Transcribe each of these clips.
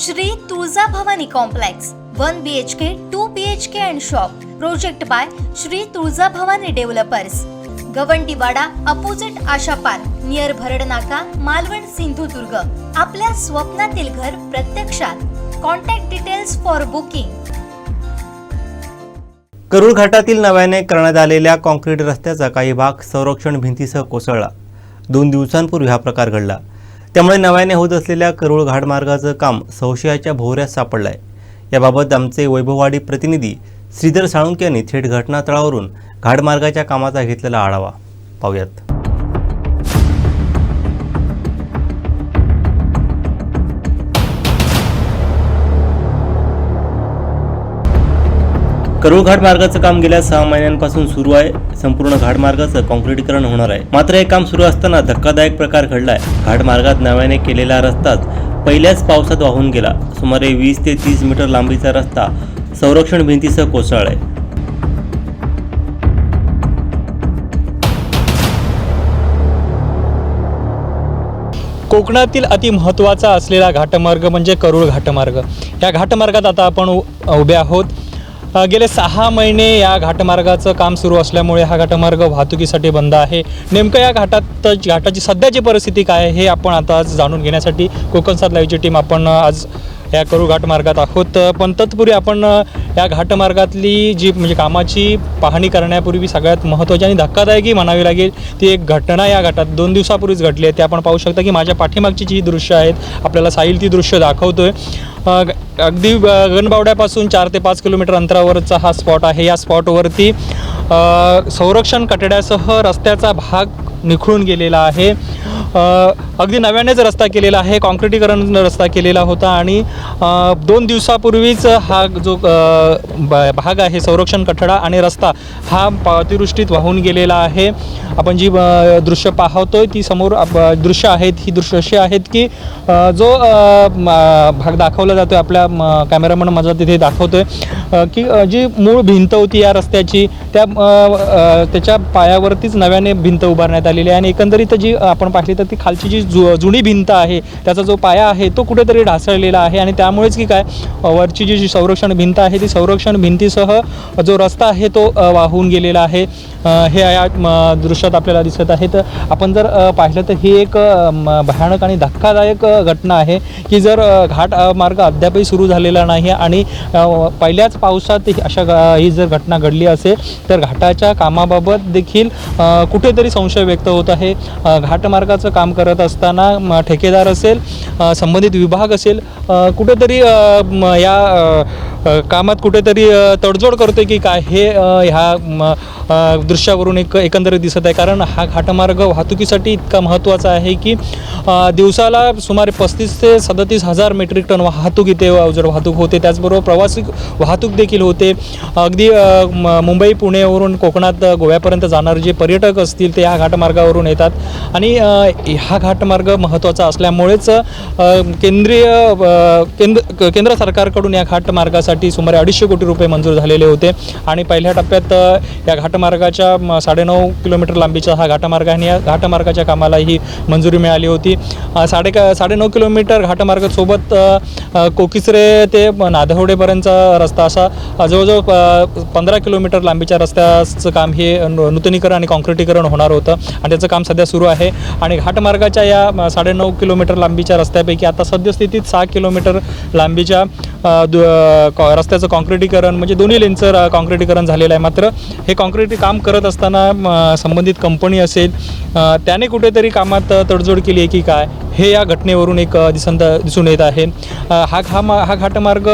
Shri Tulja Bhavani complex one B H K two B H K and shop project by Shri Tulja Bhavani developers Gawandiwada opposite Asha park near Bharad Naka Malvan Sindhudurg. आपल्या स्वप्नातील घर प्रत्यक्षात. Contact details for booking Karul घाटातील नव्याने करण्यात आलेल्या concrete रस्त्याचा काही भाग संरक्षण भिंतीसह कोसळला. दोन दिवसांपूर्वी हा प्रकार घडला. त्यामुळे नव्याने होत असलेल्या करूळ घाटमार्गाचं काम संशयाच्या भोवऱ्यात सापडलं आहे याबाबत आमचे वैभववाडी प्रतिनिधी श्रीधर साळुंके यांनी थेट घटनास्थळावरून घाटमार्गाच्या कामाचा घेतलेला आढावा. पाहूयात. करूळ घाट मार्गाचं काम गेल्या सहा महिन्यांपासून सुरू आहे. संपूर्ण घाटमार्गाचं काँक्रीटीकरण होणार आहे. मात्र हे काम सुरू असताना धक्कादायक प्रकार घडलाय. घाटमार्गात नव्याने केलेला रस्ताच पहिल्याच पावसात वाहून गेला. सुमारे वीस ते तीस मीटर लांबीचा रस्ता संरक्षण भिंतीसह कोसळलाय. कोकणातील अतिमहत्त्वाचा असलेला घाटमार्ग म्हणजे करूळ घाटमार्ग. या घाटमार्गात आता आपण उ- उभे आहोत. गेले सहा महिने या घाटमार्गाचं काम सुरू असल्यामुळे हा घाटमार्ग वाहतुकीसाठी बंद आहे. नेमकं या घाटात घाटाची सध्याची परिस्थिती काय आहे हे आपण आता जाणून घेण्यासाठी कोकण सात लाईव्हची टीम आपण आज या करू घाटमार्गात आहोत. पण तत्पूर्वी आपण या घाटमार्गातली जी म्हणजे कामाची पाहणी करण्यापूर्वी सगळ्यात महत्त्वाची आणि धक्कादायकही म्हणावी लागेल ती एक घटना या घाटात दोन दिवसापूर्वीच घडली आहे. ते आपण पाहू शकता की माझ्या पाठीमागची जी दृश्य आहेत आपल्याला साहिल ती दृश्य दाखवतो आहे ग- अगदी गणबावड्यापासून चार ते पाच किलोमीटर अंतरावरचा हा स्पॉट आहे. या स्पॉटवरती संरक्षण कटड्यासह रस्त्याचा भाग निखळून गेलेला आहे. अगदी नव्यानेच रस्ता केलेला आहे कॉन्क्रिटीकरण रस्ता केलेला होता आणि दोन दिवसापूर्वीच हा जो भाग आहे संरक्षण कठडा आणि रस्ता हा अतिवृष्टीत वाहून गेलेला आहे. आपण जी दृश्य दृश्य पाहतोय ती समोर दृश्य आहेत ही दृश्य अशी आहेत की जो भाग दाखवला जातो आपल्या कॅमेरामन माझा तिथे दाखवतोय आहे की जी मूळ भिंत होती या रस्त्याची त्या त्याच्या पायावरतीच नव्याने भिंत उभारण्यात आलेली आहे आणि एकंदरीत जी आपण पाहिली तर ती खालची जी जु जुनी भिंत आहे त्याचा जो पाया आहे तो कुठेतरी ढासळलेला आहे. आणि त्यामुळेच की काय वरची जी जी संरक्षण भिंत आहे ती संरक्षण भिंतीसह जो रस्ता आहे तो वाहून गेलेला आहे. हे या दृश्यात आपल्याला दिसत आहे. तर आपण जर पाहिलं तर ही एक म, भयानक आणि धक्कादायक घटना आहे की जर घाट मार्ग अद्यापही सुरू झालेला नाही आणि पहिल्याच पावसात अशा ही जर घटना घडली असेल तर घाटाच्या कामाबाबत देखील कुठेतरी संशय व्यक्त होत आहे. घाटमार्गाचं घाटमार्गाचं काम करत असताना ठेकेदार असेल संबंधित विभाग असेल कुठेतरी या कामात कुठेतरी तडजोड करतोय की काय हे ह्या म, दृश्यावरून एक एकंदरीत दिसत आहे. कारण हा घाटमार्ग वाहतुकीसाठी इतका महत्त्वाचा आहे की दिवसाला सुमारे पस्तीस ते सदतीस हजार मेट्रिक टन वाहतूक इथे अवजड वाहतूक होते. त्याचबरोबर प्रवासी वाहतूक देखील होते. अगदी म- मुंबई पुणेवरून कोकणात गोव्यापर्यंत जाणारे जे पर्यटक असतील ते ह्या घाटमार्गावरून येतात. आणि हा घाटमार्ग महत्त्वाचा असल्यामुळेच केंद्रीय केंद्र केंद्र सरकारकडून या घाटमार्गासाठी सुमारे अडीचशे कोटी रुपये मंजूर झालेले होते. आणि पहिल्या टप्प्यात या घाटमार्गाच्या साडेनऊ किलोमीटर लांबीचा हा घाटमार्ग आणि या घाटमार्गाच्या कामाला ही मंजुरी मिळाली होती. साडे का साडेनऊ किलोमीटर घाटमार्गासोबत कोकिसरे ते नाधवडेपर्यंतचा रस्ता असा जवळजवळ प- पंधरा किलोमीटर लांबीच्या रस्त्याचं काम हे नूतनीकरण आणि कॉन्क्रिटीकरण होणार होतं. आणि त्याचं काम सध्या सुरू आहे. आणि घाटमार्गाच्या या साडेनऊ किलोमीटर लांबीच्या रस्त्यापैकी आता सद्यस्थितीत सहा किलोमीटर लांबीच्या दु- कॉ- रस्त्याचं कॉन्क्रिटीकरण म्हणजे दोन्ही लेनचं अ, कॉन्क्रिटीकरण झालेलं आहे. मात्र हे कॉन्क्रीट काम करत असताना संबंधित कंपनी असेल त्याने कुठेतरी कामात तडजोड केली आहे की काय हे या घटनेवरून एक दिसंत दिसन दिसून येत आहे. हा हा मा हा घाटमार्ग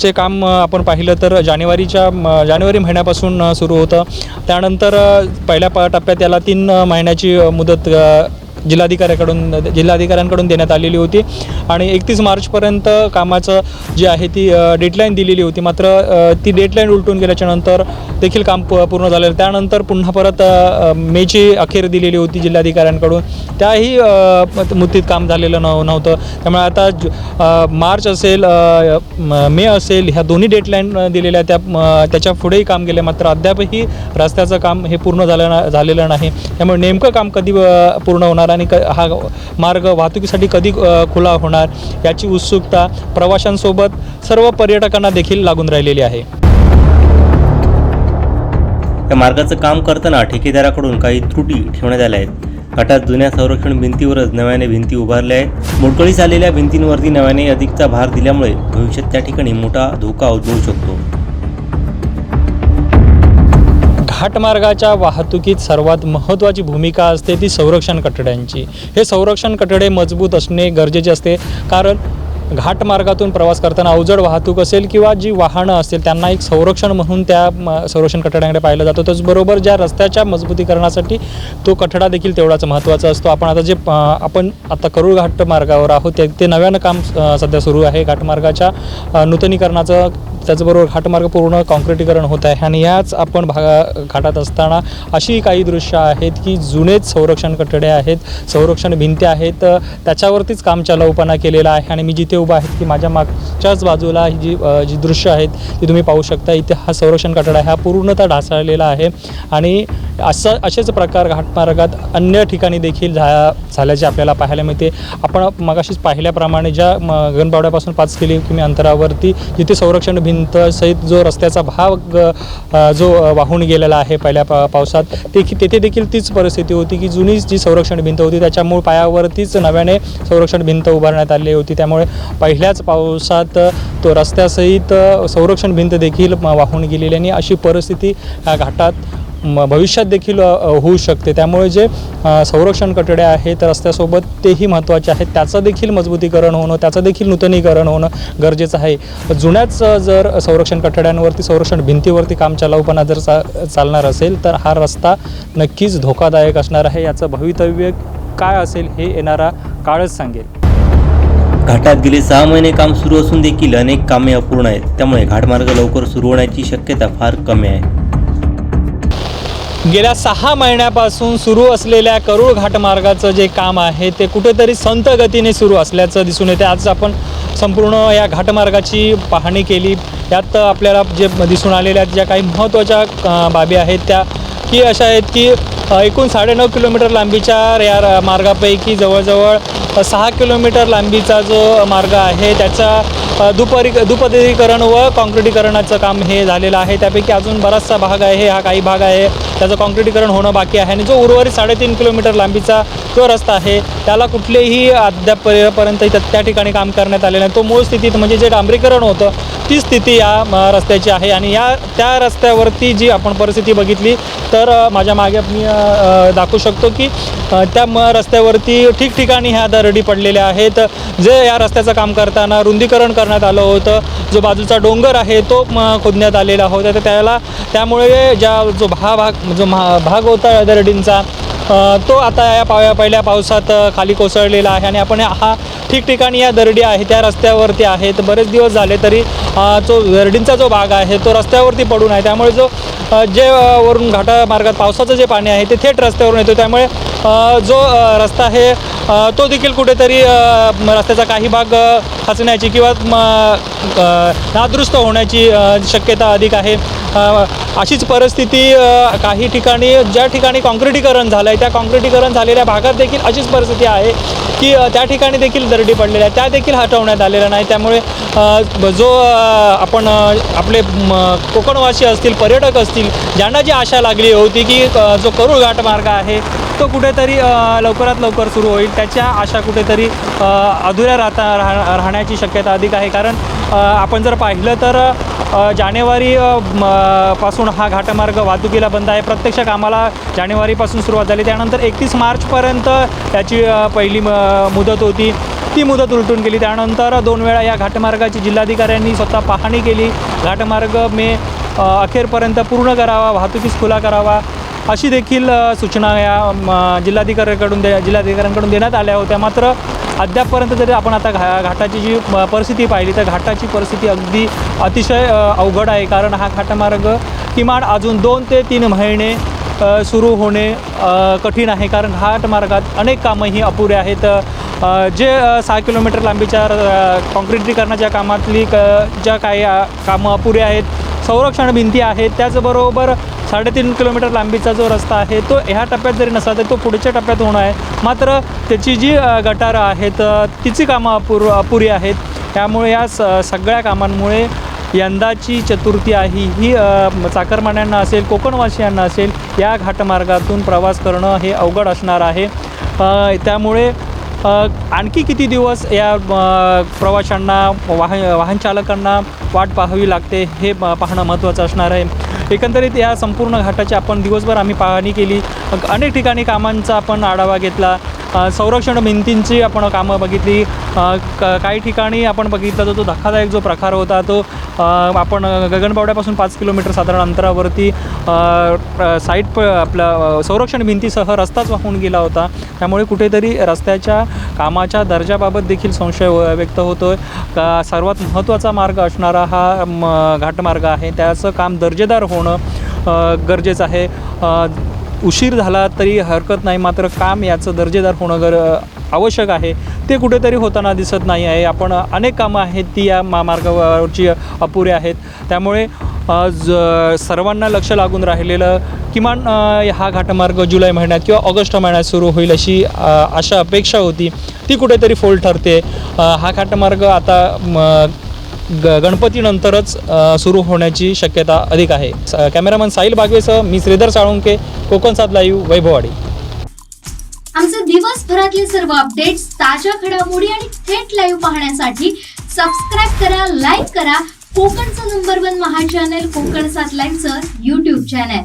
चे काम आपण पाहिलं तर जानेवारीच्या म, जानेवारी महिन्यापासून सुरू होतं. त्यानंतर पहिल्या प टप्प्यात याला तीन महिन्याची मुदत जिल्हाधिकाऱ्याकडून जिल्हाधिकाऱ्यांकडून देण्यात आलेली होती. आणि एकतीस मार्चपर्यंत कामाचं जे आहे ती डेडलाईन दिलेली होती. मात्र ती डेडलाईन उलटून गेल्याच्यानंतर देखील काम प पूर्ण झालेलं. त्यानंतर पुन्हा परत मेची अखेर दिलेली होती जिल्हाधिकाऱ्यांकडून. त्याही मुद्दीत मुदतीत काम झालेलं नव नव्हतं. त्यामुळे आता मार्च असेल मे असेल ह्या दोन्ही डेडलाईन दिलेल्या त्या त्याच्या पुढेही काम गेले. मात्र अद्यापही रस्त्याचं काम हे पूर्ण झालं ना झालेलं नाही. त्यामुळे नेमकं काम कधी पूर्ण होणार आहे? आणि क हा मार्ग वाहतुकीसाठी कधी खुला होणार याची उत्सुकता प्रवाशांसोबत सर्व पर्यटकांना देखील लागून राहिलेली आहे. या मार्गाचं काम करताना ठेकेदाराकडून काही त्रुटी ठेवण्यात आल्या आहेत. घाटात जुन्या संरक्षण भिंतीवरच नव्याने भिंती उभारल्या आहेत. मोडकळीस आलेल्या भिंतींवरती नव्याने अधिकचा भार दिल्यामुळे भविष्यात त्या ठिकाणी मोठा धोका उद्भवू शकतो. घाटमार्गाच्या वाहतुकीत सर्वात महत्त्वाची भूमिका असते ती संरक्षण कठड्यांची. हे संरक्षण कठडे मजबूत असणे गरजेचे असते कारण घाटमार्गातून प्रवास करताना अवजड वाहतूक असेल किंवा जी वाहनं असतील त्यांना एक संरक्षण म्हणून त्या म, संरक्षण कठड्याकडे पाहिलं जातं. त्याचबरोबर ज्या रस्त्याच्या मजबूतीकरणासाठी तो कठडा देखील तेवढाच महत्त्वाचा असतो. आपण आता जे आपण आता करूळ घाट मार्गावर आहोत ते ते नव्यानं काम सध्या सुरू आहे. घाटमार्गाच्या नूतनीकरणाचं त्याचबरोबर घाटमार्ग पूर्ण काँक्रिटीकरण होत आहे. आणि याच आपण भागा घाटात असताना अशी काही दृश्य आहेत की जुनेच संरक्षण कठडे आहेत संरक्षण भिंती आहेत. त्याच्यावरतीच काम चालवपणा केलेला आहे. आणि मी जिथे ते उभा आहेत की माझ्या मागच्याच बाजूला ही जी जी दृश्य आहेत ती तुम्ही पाहू शकता. इथे हा संरक्षण कठडा हा पूर्णतः ढासळलेला आहे आणि असं असेच प्रकार घाटमार्गात अन्य ठिकाणी देखील झा झाल्याचे आपल्याला पाहायला मिळते. आपण मगाशीच पाहिल्याप्रमाणे ज्या म, गणबावड्यापासून पाच किलो किमी अंतरावरती जिथे संरक्षण भिंत सहित जो रस्त्याचा भाग जो वाहून गेलेला आहे पहिल्या पा पावसात ते तेथे देखील तीच परिस्थिती होती की जुनी जी संरक्षण भिंत होती त्याच्या मूळ पायावरतीच नव्याने संरक्षण भिंत उभारण्यात आली होती. त्यामुळे पहिल्याच पावसात तो रस्त्यासहित संरक्षण भिंत देखील वाहून गेलेली आणि अशी परिस्थिती ह्या घाटात भविष्यात देखील होऊ शकते. त्यामुळे जे संरक्षण कठडे आहेत रस्त्यासोबत तेही महत्त्वाचे आहेत. त्याचं देखील मजबूतीकरण होणं त्याचं देखील नूतनीकरण होणं गरजेचं आहे. जुन्याच जर संरक्षण कठड्यांवरती संरक्षण भिंतीवरती काम चलावपणा जर चा चालणार असेल तर हा रस्ता नक्कीच धोकादायक असणार आहे. याचं भवितव्य काय असेल हे येणारा काळच सांगेल. घाटात गेले सहा महिने काम सुरू असून देखील अनेक कामे अपूर्ण आहेत. त्यामुळे घाटमार्ग लवकर सुरू होण्याची शक्यता फार कमी आहे. गेल्या सहा महिन्यापासून सुरू असलेल्या करूळ घाटमार्गाचं जे काम आहे ते कुठेतरी संत गतीने सुरू असल्याचं दिसून येते. आज आपण संपूर्ण या घाटमार्गाची पाहणी केली. त्यात आपल्याला जे दिसून आलेल्या ज्या काही महत्त्वाच्या बाबी आहेत त्या की अशा आहेत की एकूण साडेनऊ किलोमीटर लांबीच्या या मार्गापैकी जवळजवळ सहा किलोमीटर लांबीचा जो मार्ग आहे त्याचा दुपारी दुपरी दुपदरीकरण व काँक्रिटीकरणाचं काम हे झालेलं आहे. त्यापैकी अजून बराचसा भाग आहे हा काही भाग आहे. त्याचं काँक्रिटीकरण होणं बाकी आहे. आणि जो उर्वरित साडेतीन किलोमीटर लांबीचा जो रस्ता आहे त्याला कुठलेही अद्याप पर्यंत त्या ठिकाणी काम करण्यात आलेलं नाही. तो मूळ स्थितीत म्हणजे जे डांबरीकरण होतं ती स्थिती या रस्त्याची आहे. आणि या त्या रस्त्यावरती जी आपण परिस्थिती बघितली तर माझ्या मागे मी दाखवू शकतो की त्या म रस्त्यावरती ठिकठिकाणी ह्या दरडी पडलेल्या आहेत. जे या रस्त्याचं काम करताना रुंदीकरण करण्यात आलं होतं जो बाजूचा डोंगर आहे तो म, खोदण्यात आलेला होता. तर त्याला त्यामुळे ज्या जो भा भाग जो महा भाग होता दरडींचा तो आता या पाव पहिल्या पावसात खाली कोसळलेला आहे आणि आपण हा ठिकठिकाणी या दरडी आहे त्या रस्त्यावरती आहेत बरेच दिवस झाले तरी जो दरडींचा जो भाग आहे तो रस्त्यावरती पडून आहे. त्यामुळे जो जे वरून घाटा मार्गात पावसाचं जे पाणी आहे ते थेट रस्त्यावरून येतो. त्यामुळे जो रस्ता आहे तो देखील कुठेतरी रस्त्याचा काही भाग खचण्याची किंवा म, नादुरुस्त होण्याची शक्यता अधिक आहे. अशीच परिस्थिती काही ठिकाणी ज्या ठिकाणी काँक्रिटीकरण झालं आहे त्या काँक्रिटीकरण झालेल्या भागात देखील अशीच परिस्थिती आहे की त्या ठिकाणी देखील दरडी पडलेल्या आहेत. त्या देखील हटवण्यात आलेल्या नाही त्यामुळे जो आपण आपले म, कोकणवासी असतील पर्यटक असतील ज्यांना जी आशा लागली होती की जो करूळ घाट मार्ग आहे तो कुठेतरी लवकरात लवकर सुरू होईल. त्याच्या आशा कुठेतरी अधुऱ्या राहता राह राहण्याची शक्यता अधिक आहे. कारण आपण जर पाहिलं तर जानेवारी म, पासून हा घाटमार्ग वाहतुकीला बंद आहे. प्रत्यक्ष कामाला जानेवारीपासून सुरुवात झाली. त्यानंतर एकतीस मार्चपर्यंत त्याची पहिली म, मुदत होती. ती मुदत उलटून गेली. त्यानंतर दोन वेळा या घाटमार्गाची जिल्हाधिकाऱ्यांनी स्वतः पाहणी केली. घाटमार्ग मे अखेरपर्यंत पूर्ण करावा. वाहतुकीस खुला करावा. अशी देखील सूचना या जिल्हाधिकाऱ्याकडून दे जिल्हाधिकाऱ्यांकडून देण्यात आल्या होत्या. मात्र अद्यापपर्यंत जरी आपण आता घा घाटाची जी परिस्थिती पाहिली तर घाटाची परिस्थिती अगदी अतिशय अवघड आहे. कारण हा घाटमार्ग किमान अजून दोन ते तीन महिने सुरू होणे कठीण आहे. कारण घाटमार्गात अनेक कामंही अपुरे आहेत. जे सहा किलोमीटर लांबीच्या अ, कामातली क ज्या काही कामं अपुरे आहेत संरक्षण भिंती आहेत त्याचबरोबर साडेतीन किलोमीटर लांबीचा जो रस्ता आहे तो ह्या टप्प्यात जरी नसला तरी तो पुढच्या टप्प्यात होणार आहे. मात्र त्याची जी गटारं आहेत तिची कामं अपुर अपुरी आहेत. त्यामुळे या स सगळ्या कामांमुळे यंदाची चतुर्थी आहे ही अ, चाकरमान्यांना असेल कोकणवासियांना असेल या घाटमार्गातून प्रवास करणं हे अवघड असणार आहे. त्यामुळे आणखी किती दिवस या प्रवाशांना वाहन वाहनचालकांना वाट पाहावी लागते हे पाहणं महत्त्वाचं असणार आहे. एकंदरीत या संपूर्ण घाटाची आपण दिवसभर आम्ही पाहणी केली. अनेक ठिकाणी कामांचा आपण आढावा घेतला. संरक्षण भिंतींची आपण कामं बघितली. क काही ठिकाणी आपण बघितला तर तो धक्कादायक जो प्रकार होता तो आपण गगनबावड्यापासून पाच किलोमीटर साधारण अंतरावरती साईट साईड प आपल्या संरक्षण भिंतीसह रस्ताच वाहून गेला होता. त्यामुळे कुठेतरी रस्त्याच्या कामाच्या दर्जाबाबत देखील संशय व- व्यक्त होतो आहे का सर्वात महत्त्वाचा मार्ग असणारा हा म, घाटमार्ग आहे. त्याचं काम दर्जेदार होणं गरजेचं आहे. उशीर झाला तरी हरकत नाही मात्र काम याचं दर्जेदार होणं गर आवश्यक आहे. ते कुठेतरी होताना दिसत नाही आहे. आपण अनेक कामं आहेत ती या महामार्गावरची अपुरे आहेत. त्यामुळे ज सर्वांना लक्ष लागून राहिलेलं किमान हा घाटमार्ग जुलै महिन्यात किंवा ऑगस्ट महिन्यात सुरू होईल अशी अशा अपेक्षा होती. ती कुठेतरी फोल ठरते. हा घाटमार्ग आता ग गणपतीनंतरच सुरू होण्याची शक्यता अधिक आहे. कॅमेरामन साहिल बागवेसह मी श्रीधर साळुंके कोकण सात लाईव्ह वैभववाडी. आमचे दिवसभरातले सर्व अपडेट्स ताज्या घडामोडी आणि थेट लाईव्ह पाहण्यासाठी सबस्क्राईब करा लाईक करा. कोकणचं नंबर वन महा चॅनल कोकण सात लाईव्हचं युट्यूब चॅनल